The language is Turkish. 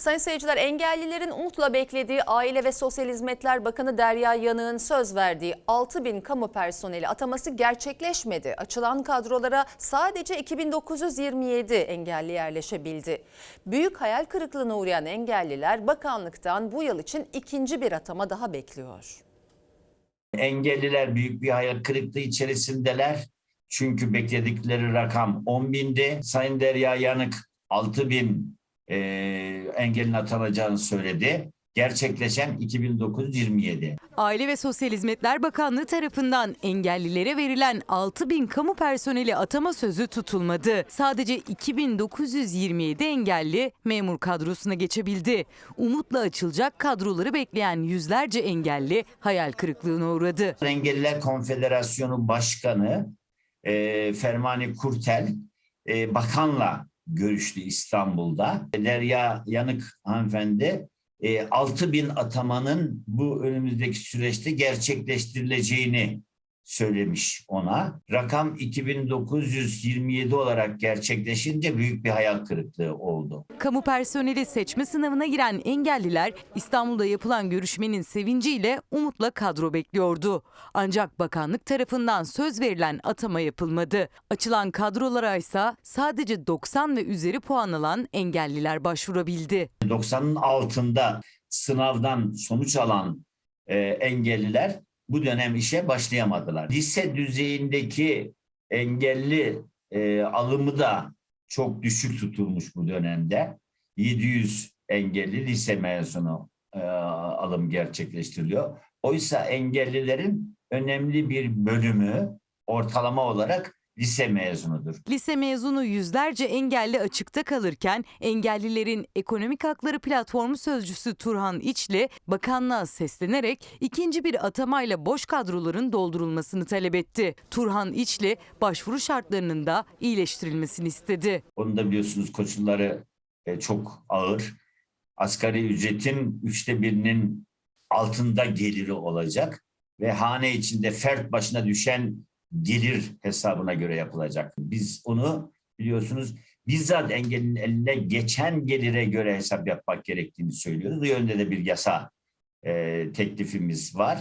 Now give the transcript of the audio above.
Sayın seyirciler engellilerin umutla beklediği Aile ve Sosyal Hizmetler Bakanı Derya Yanık'ın söz verdiği 6 bin kamu personeli ataması gerçekleşmedi. Açılan kadrolara sadece 2927 engelli yerleşebildi. Büyük hayal kırıklığına uğrayan engelliler bakanlıktan bu yıl için ikinci bir atama daha bekliyor. Engelliler büyük bir hayal kırıklığı içerisindeler. Çünkü bekledikleri rakam 10 bindi. Sayın Derya Yanık 6 bin e, engellin atanacağını söyledi. Gerçekleşen 2927. Aile ve Sosyal Hizmetler Bakanlığı tarafından engellilere verilen 6 bin kamu personeli atama sözü tutulmadı. Sadece 2927 engelli memur kadrosuna geçebildi. Umutla açılacak kadroları bekleyen yüzlerce engelli hayal kırıklığına uğradı. Engelliler Konfederasyonu Başkanı e, Fermani Kurtel e, bakanla görüştü İstanbul'da. Derya Yanık hanımefendi e, 6 bin atamanın bu önümüzdeki süreçte gerçekleştirileceğini söylemiş ona. Rakam 2927 olarak gerçekleşince büyük bir hayal kırıklığı oldu. Kamu personeli seçme sınavına giren engelliler İstanbul'da yapılan görüşmenin sevinciyle umutla kadro bekliyordu. Ancak bakanlık tarafından söz verilen atama yapılmadı. Açılan kadrolara ise sadece 90 ve üzeri puan alan engelliler başvurabildi. 90'ın altında sınavdan sonuç alan e, engelliler bu dönem işe başlayamadılar. Lise düzeyindeki engelli e, alımı da çok düşük tutulmuş bu dönemde. 700 engelli lise mezunu e, alım gerçekleştiriliyor. Oysa engellilerin önemli bir bölümü ortalama olarak lise mezunudur. Lise mezunu yüzlerce engelli açıkta kalırken engellilerin ekonomik hakları platformu sözcüsü Turhan İçli bakanlığa seslenerek ikinci bir atamayla boş kadroların doldurulmasını talep etti. Turhan İçli başvuru şartlarının da iyileştirilmesini istedi. Onun da biliyorsunuz koşulları e, çok ağır. Asgari ücretin üçte birinin altında geliri olacak ve hane içinde fert başına düşen gelir hesabına göre yapılacak. Biz onu biliyorsunuz bizzat engellinin eline geçen gelire göre hesap yapmak gerektiğini söylüyoruz. Bu yönde de bir yasa e, teklifimiz var.